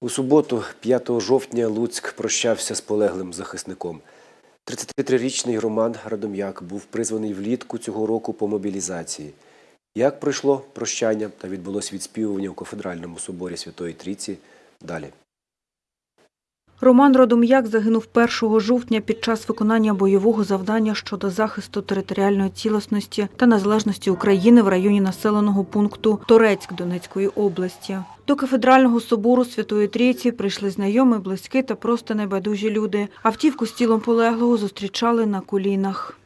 У суботу, 5 жовтня, Луцьк прощався з полеглим захисником. 33-річний Роман Радом'як був призваний влітку цього року по мобілізації. Як пройшло прощання та відбулось відспівування у кафедральному соборі Святої Трійці? Далі. Роман Родом'як загинув 1 жовтня під час виконання бойового завдання щодо захисту територіальної цілісності та незалежності України в районі населеного пункту Торецьк Донецької області. До кафедрального собору Святої Трійці прийшли знайомі, близькі та просто небайдужі люди. Автівку з тілом полеглого зустрічали на колінах.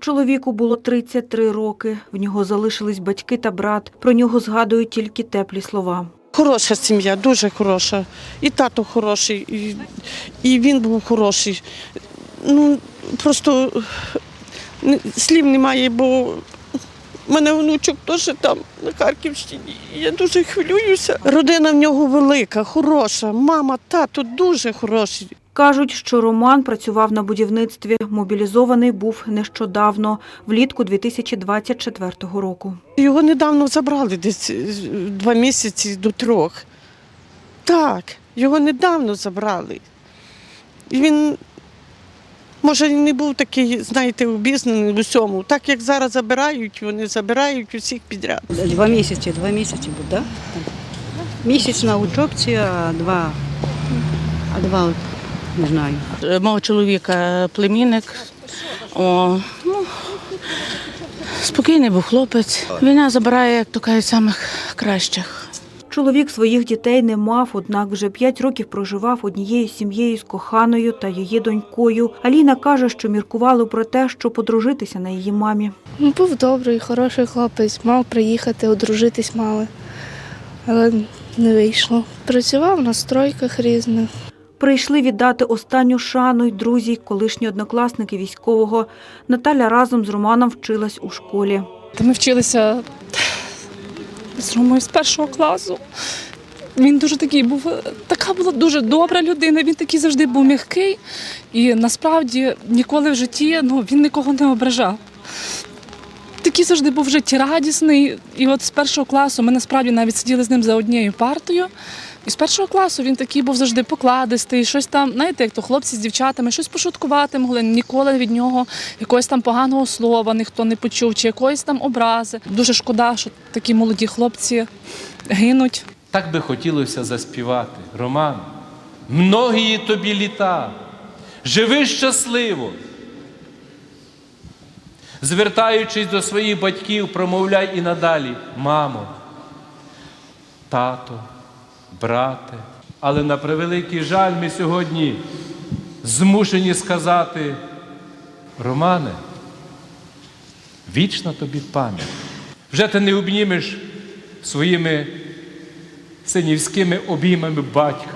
Чоловіку було 33 роки. В нього залишились батьки та брат. Про нього згадують тільки теплі слова. Хороша сім'я, дуже хороша. І тато хороший, і, і він був хороший. Ну, просто слів немає, бо в мене внучок теж там на Харківщині. Я дуже хвилююся. Родина в нього велика, хороша. Мама, тато дуже хороші. Кажуть, що Роман працював на будівництві. Мобілізований був нещодавно, влітку 2024 року. Його недавно забрали десь е, два місяці до трьох. Так, його недавно забрали. І він, може, не був такий, знаєте, обізнаний в усьому. Так як зараз забирають, вони забирають усіх підряд. Два місяці, два місяці буде, да? Місяць на учобці, а два, а два, от, не знаю. Е, мого чоловіка племінник. О, ну, спокійний був хлопець. Війна забирає, як то кажуть, самих кращих. Чоловік своїх дітей не мав, однак вже п'ять років проживав однією сім'єю з коханою та її донькою. Аліна каже, що міркували про те, що подружитися на її мамі. Ну, Був добрий, хороший хлопець, мав приїхати, одружитись мали, але не вийшло. Працював на стройках різних. Прийшли віддати останню шану й друзі, колишні однокласники військового. Наталя разом з Романом вчилась у школі. Та ми вчилися з Ромою з першого класу. Він дуже такий був, така була дуже добра людина. Він такий завжди був м'який і насправді ніколи в житті ну, він нікого не ображав. Такий завжди був життєрадісний. І от з першого класу ми насправді навіть сиділи з ним за однією партою. І з першого класу він такий був завжди покладистий, щось там, знаєте, як то хлопці з дівчатами, щось пошуткувати могли. Ніколи від нього якогось там поганого слова ніхто не почув, чи якоїсь там образи. Дуже шкода, що такі молоді хлопці гинуть. Так би хотілося заспівати. Роман, многії тобі літа, живи щасливо. Звертаючись до своїх батьків, промовляй і надалі, мамо, тато, брате. Але на превеликий жаль, ми сьогодні змушені сказати, Романе, вічна тобі пам'ять. Вже ти не обнімеш своїми синівськими обіймами батька.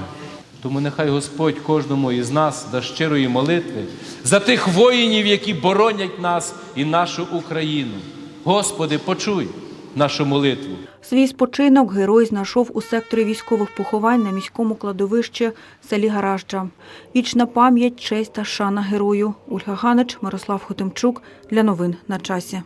Тому нехай Господь кожному із нас дасть щирої молитви за тих воїнів, які боронять нас і нашу Україну. Господи, почуй нашу молитву. Свій спочинок герой знайшов у секторі військових поховань на міському кладовищі селі Гаражджа. Вічна пам'ять, честь та шана герою. Ольга Ганич, Мирослав Хотимчук. Для новин на часі.